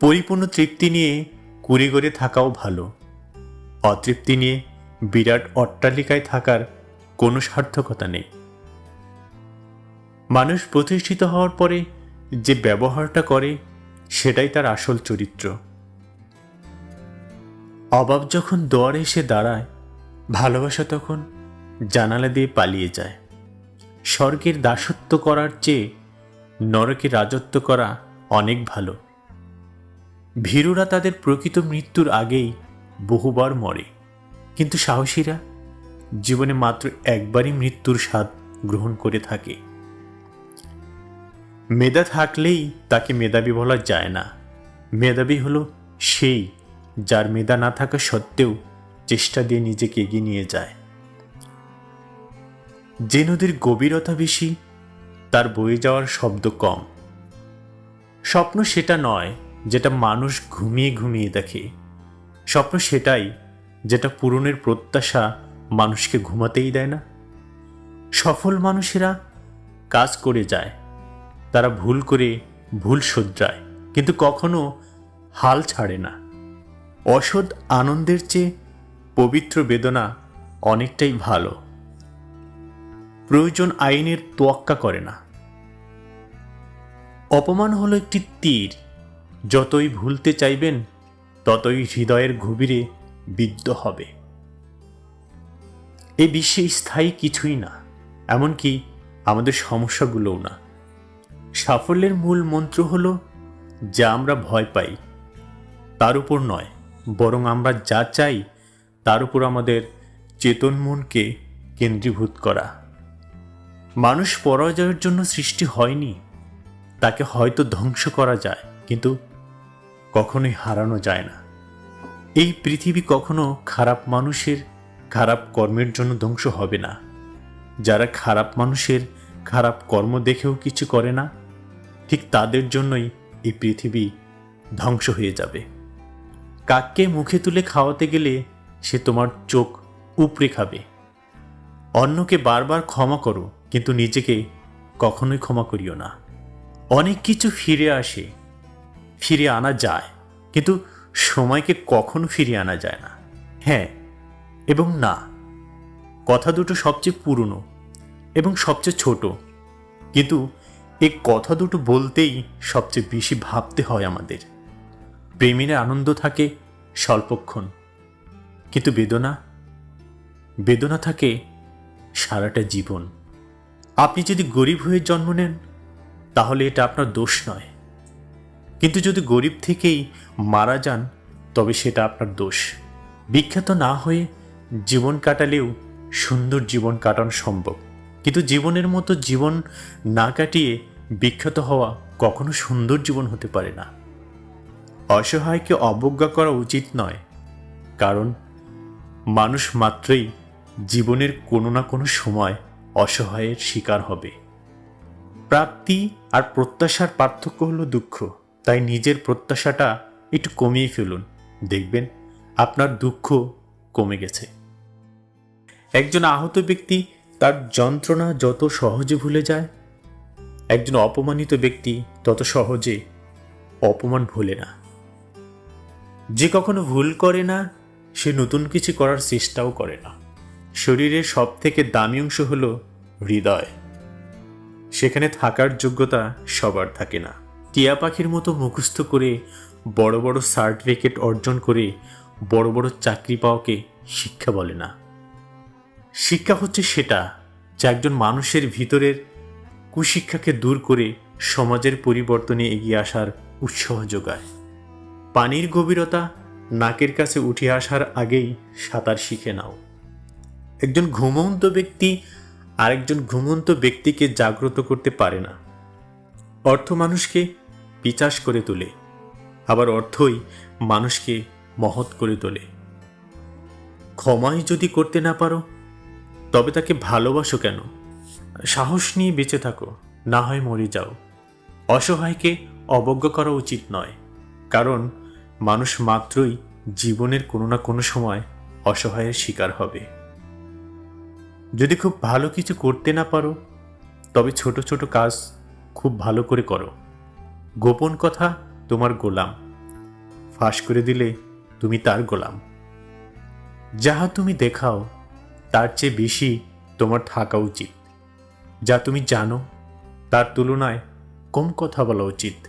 পরিপূর্ণ তৃপ্তি নিয়ে কুড়িগড়ে থাকাও ভালো। অতৃপ্তি নিয়ে বিরাট অট্টালিকায় থাকার কোনো সার্থকতা নেই। মানুষ প্রতিষ্ঠিত হওয়ার পরে যে ব্যবহারটা করে, সেটাই তার আসল চরিত্র। অভাব যখন দোয়ারে এসে দাঁড়ায়, ভালোবাসা তখন জানালা দিয়ে পালিয়ে যায়। স্বর্গের দাসত্ব করার চেয়ে নরকে রাজত্ব করা অনেক ভালো। ভীরুরা তাদের প্রকৃত মৃত্যুর আগেই বহুবার মরে। কিন্তু সাহসীরা জীবনে মাত্র একবারই মৃত্যুর স্বাদ গ্রহণ করে থাকে। মেধা থাকলেই তাকে মেধাবী বলা যায় না। মেধাবী হলো সেই যার মেধা না থাকা সত্ত্বেও চেষ্টা দিয়ে নিজেকে এগিয়ে নিয়ে যায়। যে নদীর গভীরতা বেশি, তার বয়ে যাওয়ার শব্দ কম। স্বপ্ন সেটা নয় যেটা মানুষ ঘুমিয়ে ঘুমিয়ে দেখে। স্বপ্ন সেটাই যেটা পূরণের প্রত্যাশা মানুষকে ঘুমাতেই দেয় না। সফল মানুষেরা কাজ করে যায়, তারা ভুল করে ভুল শোধরায়, কিন্তু কখনো হাল ছাড়ে না। অসৎ আনন্দের চেয়ে পবিত্র বেদনা অনেকটাই ভালো। প্রয়োজন আইনের তোয়াক্কা করে না। অপমান হলো একটি তীর। যতই ভুলতে চাইবেন, ততই হৃদয়ের গভীরে বিদ্ধ হবে। এ বিশ্বে স্থায়ী কিছুই না, এমনকি আমাদের সমস্যাগুলোও না। সাফল্যের মূল মন্ত্র হল, যা আমরা ভয় পাই, তার উপর নয়, বরং আমরা যা চাই, তার উপর আমাদের চেতন মনকে কেন্দ্রীভূত করা। মানুষ পরাজয়ের জন্য সৃষ্টি হয়নি, তাকে হয়তো ধ্বংস করা যায়, কিন্তু কখনোই হারানো যায় না। এই পৃথিবী কখনো খারাপ মানুষের, খারাপ কর্মের জন্য ধ্বংস হবে না। যারা খারাপ মানুষের, খারাপ কর্ম দেখেও কিছু করে না, ঠিক তাদের জন্যই এই পৃথিবী ধ্বংস হয়ে যাবে। কাককে মুখে তুলে খাওয়াতে গেলে সে তোমার চোখ উপড়ে খাবে। অন্যকে বারবার ক্ষমা করো, কিন্তু নিজেকে কখনোই ক্ষমা করিও না। অনেক কিছু ফিরে আসে ফিরে আনা যায়। কিন্তু সময়কে কখনো ফিরিয়ে আনা যায় না। হ্যাঁ এবং না। কথা দুটো সবচেয়ে পুরনো এবং সবচেয়ে ছোট। কিন্তু এই কথা দুটো বলতেই সবচেয়ে বেশি ভাবতে হয় আমাদের। প্রেমের আনন্দ থাকে স্বল্পক্ষণ, কিন্তু বেদনা বেদনা থাকে সারাটা জীবন। আপনি যদি গরিব হয়ে জন্ম নেন, তাহলে এটা আপনার দোষ নয়। কিন্তু যদি গরিব থেকেই মারা যান, তবে সেটা আপনার দোষ। বিখ্যাত না হয়ে জীবন কাটালেও সুন্দর জীবন কাটানো সম্ভব। কিন্তু জীবনের মতো জীবন না কাটিয়ে বিখ্যাত হওয়া কখনো সুন্দর জীবন হতে পারে না। অসহায়কে অবজ্ঞা করা উচিত নয়, কারণ মানুষ মাত্রই জীবনের কোনো না কোনো সময় অসহায়ের শিকার হবে। প্রাপ্তি আর প্রত্যাশার পার্থক্য হলো দুঃখ। তাই নিজের প্রত্যাশাটা একটু কমিয়ে ফেলুন। দেখবেন আপনার দুঃখ কমে গেছে। একজন আহত ব্যক্তি তার যন্ত্রণা যত সহজে ভুলে যায়, একজন অপমানিত ব্যক্তি তত সহজে অপমান ভুলে না। যে কখনো ভুল করে না, সে নতুন কিছু করার চেষ্টাও করে না। শরীরের সব থেকে দামি অংশ হল হৃদয়। সেখানে থাকার যোগ্যতা সবার থাকে না। টিয়া পাখির মতো মুখস্থ করে বড় বড় সার্টিফিকেট অর্জন করে বড় বড় চাকরি পাওয়াকে শিক্ষা বলে না। শিক্ষা হচ্ছে সেটা যা একজন মানুষের ভিতরের কুশিক্ষাকে দূর করে সমাজের পরিবর্তনে এগিয়ে আসার উৎসাহ যোগায়। পানির গভীরতা নাকের কাছে উঠে আসার আগেই সাঁতার শিখে নাও। একজন ঘুমন্ত ব্যক্তি আরেকজন ঘুমন্ত ব্যক্তিকে জাগ্রত করতে পারে না। অর্থ মানুষকে পিচাস করে তোলে, আবার অর্থই মানুষকে মহৎ করে তোলে। ক্ষমাই যদি করতে না পারো, তবে তাকে ভালোবাসো কেন? সাহস নিয়ে বেঁচে থাকো, না হয় মরে যাও। অসহায়কে অবজ্ঞা করা উচিত নয়, কারণ মানুষ মাত্রই জীবনের কোনো না কোনো সময় অসহায়ের শিকার হবে। যদি খুব ভালো কিছু করতে না পারো, তবে ছোট ছোট কাজ খুব ভালো করে করো। গোপন কথা তোমার গোলাম। ফাঁস করে দিলে তুমি তার গোলাম। যাহা তুমি দেখাও, তার চেয়ে বেশি তোমার থাকা উচিত। যা তুমি জানো, তার তুলনায় কম কথা বলা উচিত।